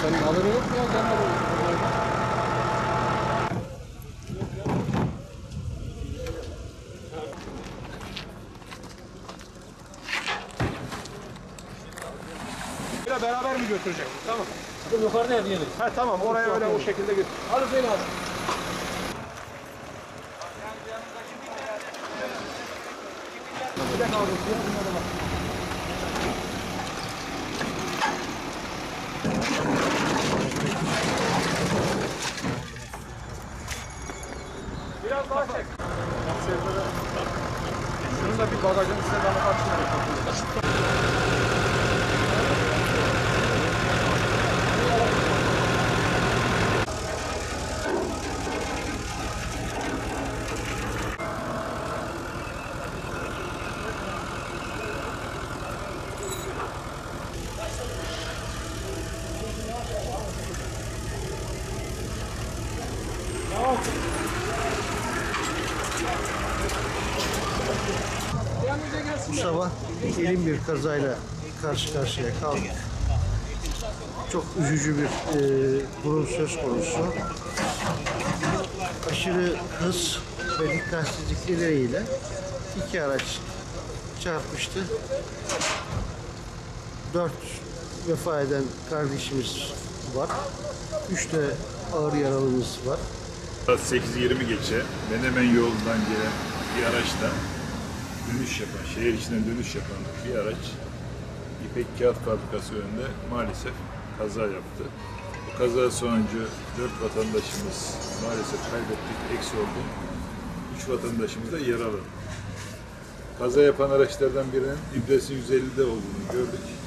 Senin haberin yok mu ya? Ile beraber mi götürecek? Tamam. Yukarıda ya diyelim. Ha tamam oraya öyle o şekilde götür. Hadi söyle abi. Biraz daha çek. Şunu da bir bagajın üstüne bana açın. Bu sabah elim bir kazayla karşı karşıya kaldık. Çok üzücü bir e, durum söz konusu. Aşırı hız ve dikkatsizlikleriyle iki araç çarpmıştı. Dört vefa eden kardeşimiz var. Üç de ağır yaralımız var. Saat 8.20 geçe Menemen yolundan gelen bir araçla dönüş yapan, şehir içinden dönüş yapan bir araç İpek Kağıt Fabrikası önünde maalesef kaza yaptı. Bu kaza sonucu 4 vatandaşımız maalesef kaybettik, eksi oldu. 3 vatandaşımız da yaralı. Kaza yapan araçlardan birinin ibresi 150'de olduğunu gördük.